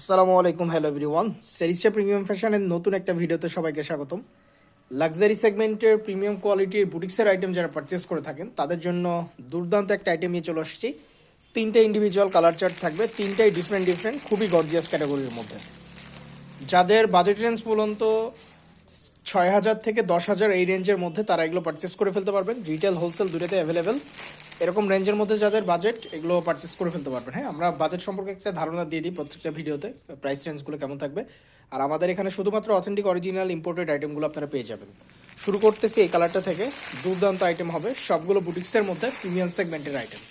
আসসালামু আলাইকুম hello everyone সেরিসা premium ফ্যাশনের নতুন একটা ভিডিওতে সবাইকে স্বাগতম। লাক্সারি সেগমেন্টের প্রিমিয়াম কোয়ালিটির বুটিক্সের আইটেম যারা পারচেস করে থাকেন, তাদের জন্য দুর্দান্ত একটা আইটেম নিয়ে চলে আসছি। তিনটে ইন্ডিভিজুয়াল কালার চার্ট থাকবে, তিনটাই ডিফারেন্ট ডিফারেন্ট খুবই গর্জিয়াস ক্যাটাগরির মধ্যে। যাদের বাজেট রেঞ্জ বলুন তো ছয় হাজার থেকে দশ হাজার এই রেঞ্জের মধ্যে তারা এগুলো পারচেস করে ফেলতে পারবেন। রিটেল হোলসেল দুটোতে অ্যাভেলেবেল এরকম রেঞ্জের মধ্যে যাদের বাজেট এগুলো পারচেস করে ফেলতে পারবেন। হ্যাঁ আমরা বাজেট সম্পর্কে একটা ধারণা দিয়ে দিই প্রত্যেকটা ভিডিওতে প্রাইস রেঞ্জগুলো কেমন থাকবে। আর আমাদের এখানে শুধুমাত্র অথেন্টিক অরিজিনাল ইম্পোর্টেড আইটেমগুলো আপনারা পেয়ে যাবেন। শুরু করতেছি এই কালারটা থেকে। দুর্দান্ত আইটেম হবে সবগুলো বুটিক্সের মধ্যে প্রিমিয়াম সেগমেন্টের আইটেম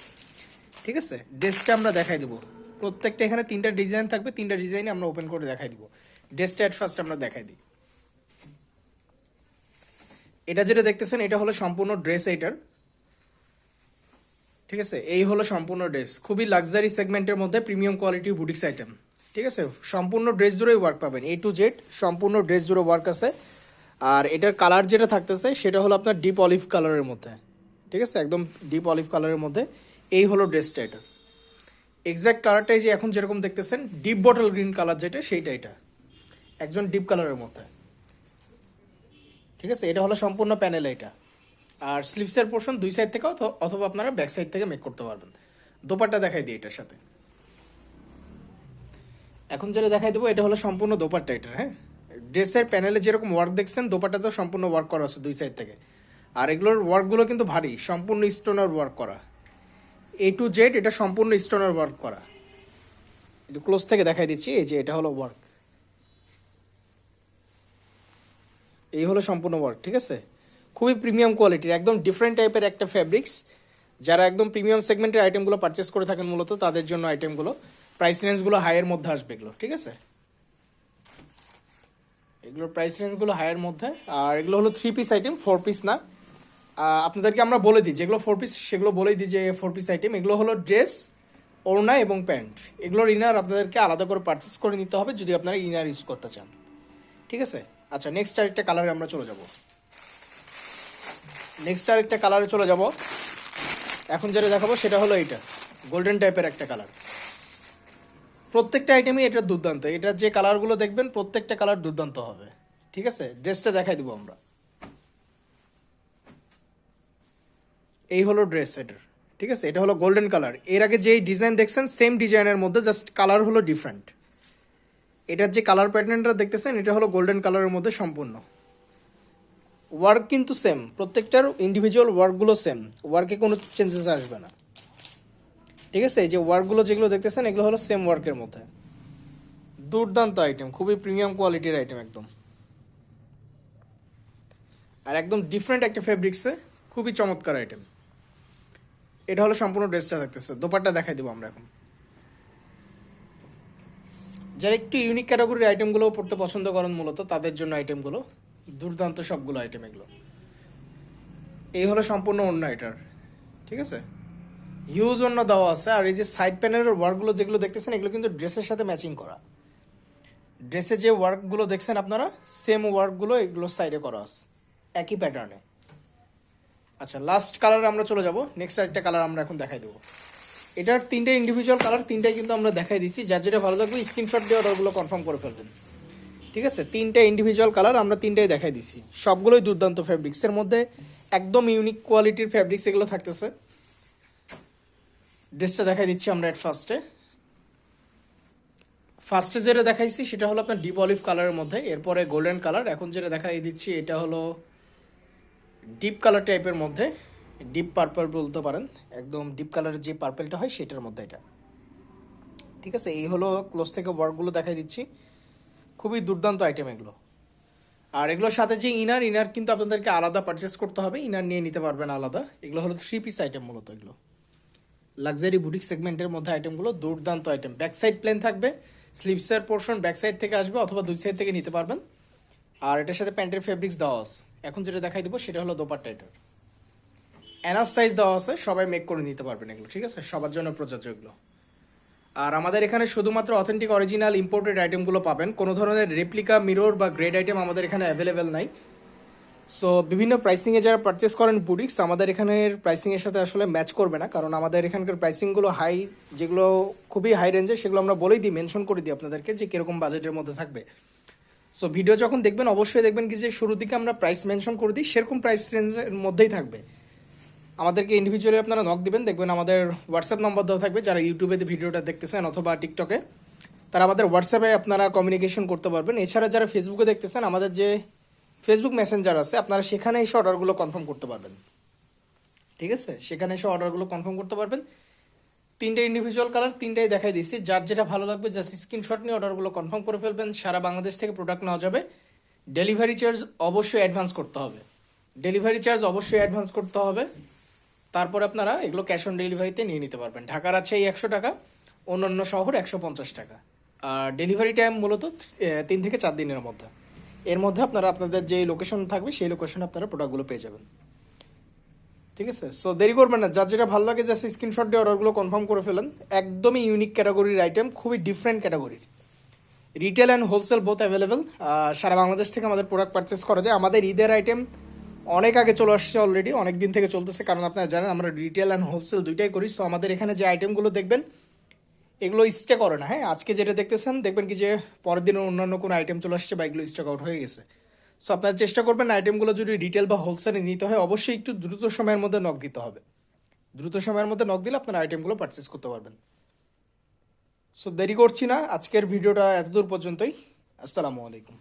ঠিক আছে? ড্রেসটা আমরা দেখাই দেবো। প্রত্যেকটা এখানে তিনটা ডিজাইন থাকবে, তিনটা ডিজাইনে আমরা ওপেন করে দেখাই দিব। ড্রেসটা অ্যাট ফার্স্ট আমরা দেখাই দিই। এটা যেটা দেখতেছেন, এটা হলো সম্পূর্ণ ড্রেস এইটার ঠিক আছে? এই হলো সম্পূর্ণ ড্রেস খুবই লাক্সারি সেগমেন্টের মধ্যে প্রিমিয়াম কোয়ালিটির বুটিক্স আইটেম ঠিক আছে? সম্পূর্ণ ড্রেস জুড়েই ওয়ার্ক পাবেন। এ টু জেড সম্পূর্ণ ড্রেস জুড়ে ওয়ার্ক আছে। আর এটার কালার যেটা থাকতেছে, সেটা হলো আপনার ডিপ অলিভ কালারের মধ্যে। ঠিক আছে? একদম ডিপ অলিভ কালারের মধ্যে। এই হলো ড্রেসটা এটা। এক্স্যাক্ট কালারটাই যে এখন যেরকম দেখতেছেন ডিপ বটল গ্রিন কালার যেটা, সেইটা এটা। একজন ডিপ কালারের মধ্যে। ঠিক আছে? এটা হলো সম্পূর্ণ প্যানেল এটা। আর স্লিভসের পোর্শন দুই সাইড থেকে অথ- অথবা আপনারা ব্যাক সাইড থেকে মেক করতে পারবেন। দোপাট্টা দেখাই দিই এটার সাথে। এখন যেটা দেখাই দেবো, এটা হলো সম্পূর্ণ দোপাট্টা এটার হ্যাঁ? ড্রেসের প্যানেলে যেরকম ওয়ার্ক দেখছেন, দোপাট্টাতেও সম্পূর্ণ ওয়ার্ক করা আছে দুই সাইড থেকে। আর এগুলোর ওয়ার্কগুলো কিন্তু ভারী, সম্পূর্ণ স্টোনার ওয়ার্ক করা। এ টু জেড এটা সম্পূর্ণ স্টোনার ওয়ার্ক করা। একটু ক্লোজ থেকে দেখাই দিচ্ছি, এই যে এটা হলো ওয়ার্ক এই হলো সম্পূর্ণ ওয়ার্ক ঠিক আছে? খুবই প্রিমিয়াম কোয়ালিটির একদম ডিফারেন্ট টাইপের একটা ফ্যাব্রিক্স যারা একদম প্রিমিয়াম সেগমেন্টের আইটেমগুলো পারচেস করে থাকেন মূলত, তাদের জন্য আইটেমগুলো প্রাইস রেঞ্জগুলো হাইয়ের মধ্যে আসবে এগুলো, ঠিক আছে? এগুলোর প্রাইস রেঞ্জগুলো হাইয়ের মধ্যে, আর এগুলো হলো three piece item four piece না আপনাদেরকে আমরা বলে দিই, যেগুলো ফোর পিস সেগুলো বলেই দিই যে ফোর পিস আইটেম এগুলো হলো ড্রেস ওড়না এবং প্যান্ট। এগুলোর ইনার আপনাদেরকে আলাদা করে পারচেস করে নিতে হবে, যদি আপনারা ইনার ইউজ করতে চান। ঠিক আছে? আচ্ছা নেক্সট আরেকটা কালারে আমরা চলে যাব। নেক্সট আরেকটা কালারে চলে যাব। এখন যেটা দেখাবো সেটা হলো এইটা গোল্ডেন টাইপের একটা কালার প্রত্যেকটা আইটেমই এটা দুর্দান্ত। এটার যে কালারগুলো দেখবেন, প্রত্যেকটা কালার দুর্দান্ত হবে। ঠিক আছে? ড্রেসটা দেখাই দিব আমরা। এই হলো ড্রেস এটার। ঠিক আছে? এটা হলো গোল্ডেন কালারের আগে যেই ডিজাইন দেখছেন সেম ডিজাইনের মধ্যে জাস্ট কালার হলো ডিফারেন্ট এটার যে কালার প্যাটার্নটা দেখতেছেন, এটা হলো গোল্ডেন কালারের মধ্যে সম্পূর্ণ। ওয়ার্ক কিন্তু সেম প্রত্যেকটার ইন্ডিভিজুয়াল ওয়ার্কগুলো সেম ওয়ার্কে কোনো চেঞ্জেস আসবে না। ঠিক আছে? এই যে ওয়ার্কগুলো যেগুলো দেখতেছেন, এগুলো হলো সেম ওয়ার্কের মধ্যে। দুর্দান্ত আইটেম খুবই প্রিমিয়াম কোয়ালিটির আইটেম একদম। আর একদম ডিফারেন্ট একটা ফেব্রিক্সে খুবই চমৎকার আইটেম এটা হলো সম্পূর্ণ ড্রেসটা থাকতেছে দোপাট্টা দেখাই দেবো আমরা এখন। যারা একটু ইউনিক ক্যাটাগরির আইটেমগুলো পড়তে পছন্দ করেন মূলত, তাদের জন্য আইটেমগুলো দুর্দান্ত সবগুলো আইটেম এগুলো। এই হলো সম্পূর্ণ অন্য এটার ঠিক আছে? হিউজ অন্য দেওয়া আছে, আর এই যে সাইড প্যানেলের ওয়ার্কগুলো যেগুলো দেখতেছেন, এগুলো কিন্তু ড্রেসের সাথে ম্যাচিং করা। ড্রেসে যে ওয়ার্কগুলো দেখছেন আপনারা সেম ওয়ার্কগুলো এগুলো সাইডে করা আছে, একই প্যাটার্নে আচ্ছা লাস্ট কালার আমরা চলে যাব। নেক্সট একটা কালার আমরা এখন দেখাই দেবো। এটার তিনটে ইন্ডিভিজুয়াল কালার তিনটাই কিন্তু আমরা দেখাই দিচ্ছি। যার যেটা ভালো লাগবে স্ক্রিনশট দিয়ে অর্ডারগুলো কনফার্ম করে ফেলবেন। ঠিক আছে? তিনটে ইন্ডিভিজুয়াল কালার আমরা তিনটাই দেখাই দিচ্ছি সবগুলোই দুর্দান্ত ফ্যাব্রিক্সের মধ্যে একদম ইউনিক কোয়ালিটির ফ্যাব্রিক্স এগুলো থাকতেছে। ড্রেসটা দেখাই দিচ্ছি আমরা এট ফার্স্টে ফার্স্টে যেটা দেখাইছি, সেটা হলো আপনার ডিপ অলিভ কালারের মধ্যে। এরপরে গোল্ডেন কালার এখন যেটা দেখাই দিচ্ছি, এটা হলো ডিপ কালার টাইপের মধ্যে। ডিপ পার্পল বলতে পারেন। একদম ডিপ কালারের যে পার্পেলটা হয়, সেটার মধ্যে এটা। ঠিক আছে? এই হলো ক্লোজ থেকে ওয়ার্কগুলো দেখাই দিচ্ছি। খুবই দুর্দান্ত আইটেম এগুলো। আর এগুলোর সাথে যে ইনার ইনার কিন্তু আপনাদেরকে আলাদা পারচেস করতে হবে ইনার নিয়ে নিতে পারবেন আলাদা। এগুলো হলো থ্রি পিস আইটেম মূলত এগুলো। লাক্সারি বুটিক সেগমেন্টের মধ্যে আইটেমগুলো দুর্দান্ত আইটেম ব্যাক সাইড প্লেন থাকবে স্লিপসের পোর্শন ব্যাক সাইড থেকে আসবে অথবা দুই সাইড থেকে নিতে পারবেন। আর এটার সাথে প্যান্টের ফেব্রিক্স দেওয়া আছে। এখন যেটা দেখাই দেবো, সেটা হলো দোপাট্টা এটার। এনাফ সাইজ দেওয়া আছে, সবাই মেক করে নিতে পারবেন এগুলো, ঠিক আছে? সবার জন্য প্রযোজ্য এগুলো। আর আমাদের এখানে শুধুমাত্র অথেন্টিক অরিজিনাল ইম্পোর্টেড আইটেমগুলো পাবেন। কোনো ধরনের রেপ্লিকা মিরর বা গ্রেড আইটেম আমাদের এখানে অ্যাভেলেবেল নাই। সো বিভিন্ন প্রাইসিংয়ে যারা পারচেস করেন বুটিক্স আমাদের এখানের প্রাইসিংয়ের সাথে আসলে ম্যাচ করবে না। কারণ আমাদের এখানকার প্রাইসিংগুলো হাই যেগুলো খুবই হাই রেঞ্জে সেগুলো আমরা বলেই দিই মেনশন করে দিই আপনাদেরকে যে কীরকম বাজেটের মধ্যে থাকবে। সো ভিডিও যখন দেখবেন, অবশ্যই দেখবেন কি যে শুরুর দিকে আমরা প্রাইস মেনশন করে দিই, সেরকম প্রাইস রেঞ্জের মধ্যেই থাকবে। আমাদেরকে ইন্ডিভিজুয়ালি আপনারা নক দিবেন, দেখবেন আমাদের হোয়াটসঅ্যাপ নম্বর দেওয়া থাকবে যারা ইউটিউবে ভিডিওটা দেখতেছেন অথবা টিকটকে তারা আমাদের হোয়াটসঅ্যাপে আপনারা কমিউনিকেশন করতে পারবেন। এছাড়া যারা ফেসবুকে দেখতেছেন, আমাদের যে ফেসবুক মেসেঞ্জার আছে, আপনারা সেখানে এসে অর্ডারগুলো কনফার্ম করতে পারবেন। ঠিক আছে? সেখানে এসে অর্ডারগুলো কনফার্ম করতে পারবেন। তিনটে ইন্ডিভিজুয়াল কালার তিনটাই দেখাই দিচ্ছি যার যেটা ভালো লাগবে জাস্ট স্ক্রিনশট নিয়ে অর্ডারগুলো কনফার্ম করে ফেলবেন। সারা বাংলাদেশ থেকে প্রোডাক্ট নেওয়া যাবে। ডেলিভারি চার্জ অবশ্যই অ্যাডভান্স করতে হবে। ডেলিভারি চার্জ অবশ্যই অ্যাডভান্স করতে হবে। তারপর আপনারা এগুলো ক্যাশ অন ডেলিভারিতে নিয়ে নিতে পারবেন। ঢাকার আছে এই একশো টাকা, অন্যান্য শহর একশো পঞ্চাশ টাকা। আর ডেলিভারি টাইম মূলত তিন থেকে চার দিনের মধ্যে। এর মধ্যে আপনারা আপনাদের যে লোকেশন থাকবে, সেই লোকেশনে আপনারা প্রোডাক্টগুলো পেয়ে যাবেন। ঠিক আছে? সো দেরি করবেন না। যার যেটা ভালো লাগে জাস্ট স্ক্রিনশট দিয়ে অর্ডারগুলো কনফার্ম করে ফেলেন। একদমই ইউনিক ক্যাটাগরির আইটেম খুবই ডিফারেন্ট ক্যাটাগরির retail and wholesale both available সারা বাংলাদেশ থেকে আমাদের প্রোডাক্ট পারচেস করা যায়। আমাদের ঈদের আইটেম অনেক আগে চলে আসছে অলরেডি অনেক দিন থেকে চলতেছে, কারণ আপনারা জানেন আমরা রিটেল অ্যান্ড হোলসেল দুইটাই করি সো আমাদের এখানে যে আইটেমগুলো দেখবেন, এগুলো স্টে করে না হ্যাঁ? আজকে যেটা দেখতেছেন, দেখবেন কি যে পরের দিনের অন্যান্য কোনো আইটেম চলে আসছে বা এগুলো স্টক আউট হয়ে গেছে। সো আপনারা চেষ্টা করবেন আইটেমগুলো যদি রিটেল বা হোলসেলে নিতে হয়, অবশ্যই একটু দ্রুত সময়ের মধ্যে নক দিতে হবে। দ্রুত সময়ের মধ্যে নক দিলে আপনারা আইটেমগুলো পারচেস করতে পারবেন। সো দেরি করছি না, আজকের ভিডিওটা এতদূর পর্যন্তই। আসসালামু আলাইকুম।